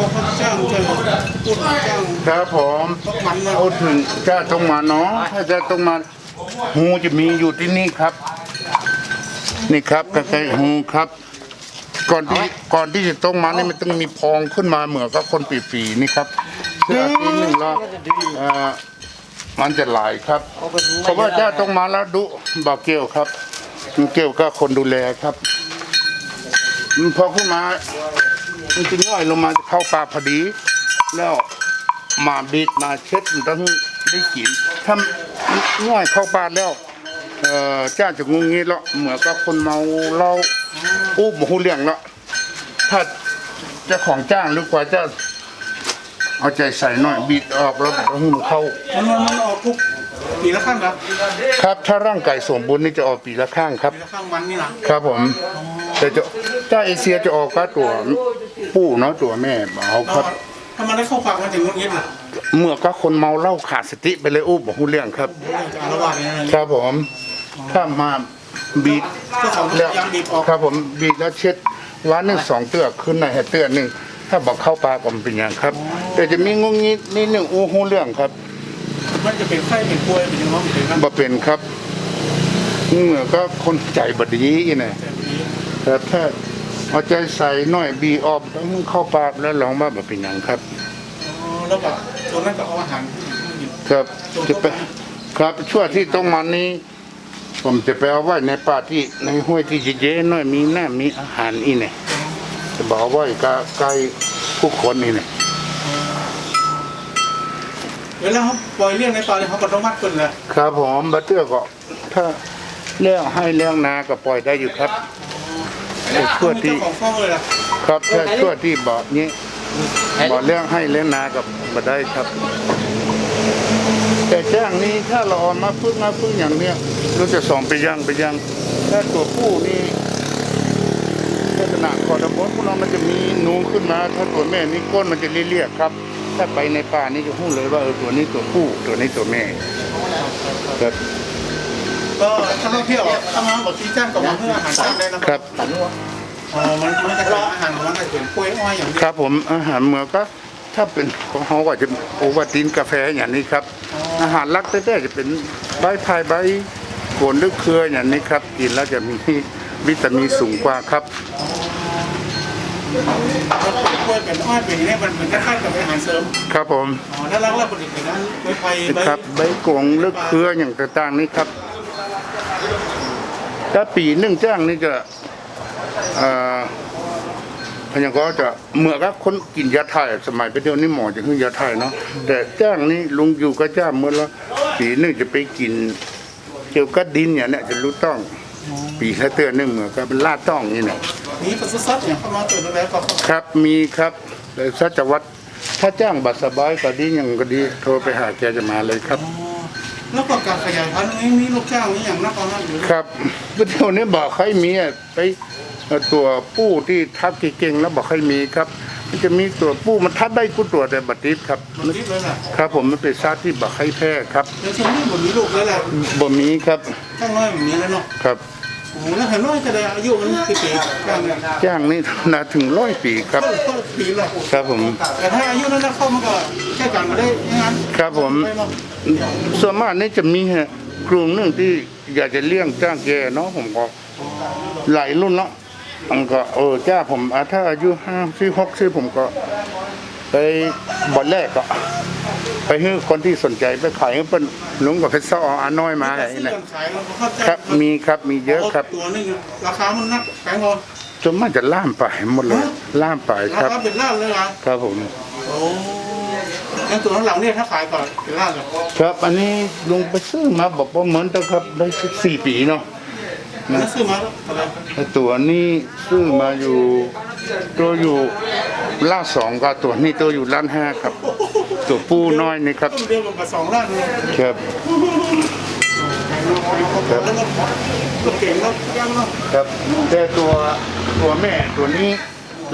เขาเขาจ้างเจอพูดจ้างครับผมพวกมันนะเอาถึงจะต้องมาเนาะถ้าจะต้องมาหูจะมีอยู่ที่นี่ครับ นี่ครับใกล้ๆหูครับ ก่อนที่ก่อนที่จะต้องมานี่มันต้องมีพองขึ้นมาเหมือนกับคนปีๆนี่ครับเสื้อทีหนึ่งแล้วเอ่อมันจะไหลครับเพราะว่าเจ้าต้องมาแล้วดุบอกเกี่ยวครับ เกี่ยวกับคนดูแลครับ มันพอขึ้นมามันจะย่อยลงมาจะเข้าปากพอดี แล้วมาบีดมาเช็ดมันต้องได้กินถ้าง่อยเข้าปากแล้วเอ่อเจ้าจะงงงี้แล้วเหมือนกับคนเมาเหล้าอู้บหูเรื่องแล้วถ้าเจ้าของจ้างหรือกว่าเจ้าเอาใจใส่หน่อยบีดออกแล้วบอกว่าให้มันเข้ามันมันมันออกทุกปีละข้างครับ ครับถ้าร่างกายสมบูรณ์นี่จะออกปีละข้างครับปีละข้างมันนี่นะครับผม แต่จะเจ้าเอเชียจะออกก็ตัวปู่เนาะตัวแม่เอาครับถ้ามันได้เข้าปากมันถึงงดเงี้ยนะเมื่อก็คนเมาเหล้าขาดสติไปเลยอู้บอกหูเรื่องครับเรื่องจะอารวาสเนี่ยนะครับผม ถ้ามาบีดเจ้าของพแล้วยายามบีบออกครับผมบีบแล้วเช็ดวันหนึ่งสองเตือกขึ้นในให้เตือนหนึ่งถ้าบอกเข้าปลาก็มันเป็นอย่างครับ แต่จะมีงงงี้นิดหนึ่งอู้หูเรื่องครับมันจะเป็นไข้เป็นป่วยเป็นยังไงเป็นครับบ่เป็นครับเหมือนก็คนใจบดีอีน่ะแต่วันนี้ แต่ถ้าเอาใจใส่หน่อยบีออกต้องเข้าปากแล้วลองว่าบ่เป็นอย่างครับอ๋อแล้วก็ตัวนั้นก็เอาอาหารครับจะไปครับช่วงที่ต้องมานี้ ผมจะไปเอาไว้ในป่าที่ในห้วยที่เย็นๆหน่อยมีน้ำมีอาหารอีเนี่ยจะบอกไว้กับใกล้ผู้คนนี่เนี่ยเวลาเขาปล่อยเลี้ยงในป่าเนี่ยเขาก็ต้องมัดคนเลยครับผมบัตเตอร์ก็ถ้าเลี้ยงให้เลี้ยงนาก็ปล่อยได้อยู่ครับแต่ ช่วงที่เจ้าของฟ้องเลยล่ะครับถ้าช่วงที่บอกนี้บอกเลี้ยงให้เลี้ยงนาก็บ่ได้ครับ แต่จ้างนี้ถ้าเราเอามาพึ่งมาพึ่งอย่างเนี้ยเราจะส่งไปยังไปยังถ้าตัวผู้นี่ลักษณะคอตะบดพวกเรามันจะมีนูนขึ้นมา ถ้าตัวแม่นี่ก้นมันจะเรียกๆครับ ถ้าไปในป่านี่จะพูดเลยว่าเออตัวนี้ตัวผู้ตัวนี้ตัวแม่ครับ ก็ถ้าท่องเที่ยวถ้ามาบอกที่จ้างกับมาเพื่ออาหารจ้างได้นะครับอ๋อมันมันจะเป็นอาหารของมันก็จะเป็นกล้วยอ้อยอย่างเดีคยวรับผมอาหารเมืองก็ถ้าเป็นของเขาก็จะโอวัลตินกาแฟอย่างนี้ครับ อาหารลักแท้ๆจะเป็นใบพายใบโขนหรือเครืออย่างนี้ครับกินแล้วจะมีวิตามินสูงกว่าครับ แล้วเป็นกล้วยเป็นอ้อยเป็นอย่างนี้มันมันคล้ายๆกับอาหารเสริมครับผมอ๋อแล้วเราเราผลิตเป็นนั้นใบไผ่ใบครับใบกงหรือเครืออย่างต่างๆนี่ครับ ถ้าปีหนึ่งแจ้งนี่จะพยังก็จะเหมื่อนกับคนกินยาไทยสมัยไปเที่ยวนี่หมอจะขึ้นยาไทยเนาะแต่แจ้งนี่ลุงอยู่ก็จ้างเมื่อละปีหนึ่งจะไปกินเกี่ยวกับดินอย่างเนี้ยจะรู้ต้องปีละเตือนหนึ่งเหมือนกับเป็นลาดต้องนี่เนะมีปศุสัตว์อย่างเข้ามาเตัวดูแล้วก็ครับมีครับเลยสัจวัตรถ้าจ้างบัตรสบายก็ดีอย่างก็ดีโทรไปหาแกจะมาเลยครับ แล้วก็การขยายพันธุ์นี่มีลูกจ้างนี่อย่างนักเอาหน้าอยู่ครับเดี๋ยวนี้บอกใครมีอะไปเอ่อตัวผู้ที่ทับเก่งๆแล้วบอกใครมีครับ มันจะมีตัวผู้มันทับได้กูตัวแต่บัตรทิพย์ครับ มันทิพย์เลยล่ะครับผมมันเป็นซาที่บอกใครแพ้ครับเดี๋ยวช่วงนี้ผมมีลูกแล้วแหละบ่มีครับจ้างน้อยแบบนี้แล้วเนาะ ครับ โอ้แล้วเห็นน้อยจะได้อายุมันกี่ปีจ้างเนี่ยจ้างนี่นาถึงร้อยปีครับก็ก็ปีละครับผม แต่ถ้าอายุนั้นเข้ามันก็แค่กันมาได้ยังงั้นครับผมได้เนาะส่วนมากนี่จะมีฮะกลุ่มหนึ่งที่อยากจะเลี้ยงจ้างแกเนาะผมก็หลายรุ่นเนาะมันก็เออจ้าผมอะถ้าอายุห้าสิบหกสิบผมก็ไปบอลแรกก็ ไปให้คนที่สนใจไปขายให้เป็นลุงกับเพชรซ้ออาน้อยมาอะไรซื้อนะกันขายมันก็เข้าใจครับมีครับมีเยอะครับตัวนึงราคามันนักแพงกว่าจนมากจะล่ามไปหมดเลยล่ามไปราครับคาเป็นล้านเลยเหรอครับผมโอ้แล้วตัวข้างหลังเนี่ยถ้าขายก่อนเป็นล้านเลยครับ อันนี้ลุงไปซื้อมาบอกว่าเหมือนกันครับได้สักสี่ปีเนาะแล้วซื้อมาเท่าไหร่แต่ตัวนี้ซื้อมาอยู่ตัวอยู่ล้านสองกับตัวนี้ตัวอยู่ล้านห้าครับ ตัวปูน้อยนี่ครับต้นเดียวกับสองล้านเลยครับแล้วก็ก็เก่งแล้วยังเนาะครับแต่ตัวตัวแม่ตัวนี้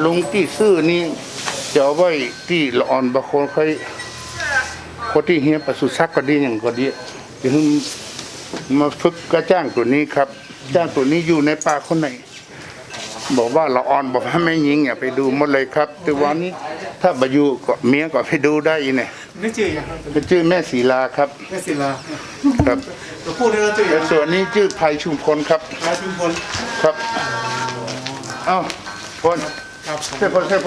ลุงที่ซื้อนี่จะเอาไว้ที่ละอ่อนบางคนเคยคนที่เฮียปศุสัตว์ก็ดีอย่างก็ดีจะให้มาฝึกกระจ้างตัวนี้ครับ จ้างตัวนี้อยู่ในป่าคนไหนบอกว่าละออนบอกให้แม่ยิงอย่าไปดูหมดเลยครับแต่วันนี้ ถ้าบาอยู่ก็เมียก็ไปดูได้เนี่ยนี่จื่ออย่างครับเป็นชื่อแม่ศิลาครับแม่ศิลาครับเราพูดได้แล้วจื่ออแต่ย่างส่วนนี้ชื่อภัยชุมพลครับนายชุมพลครับเอ้าพลครับเช่พลเช่พล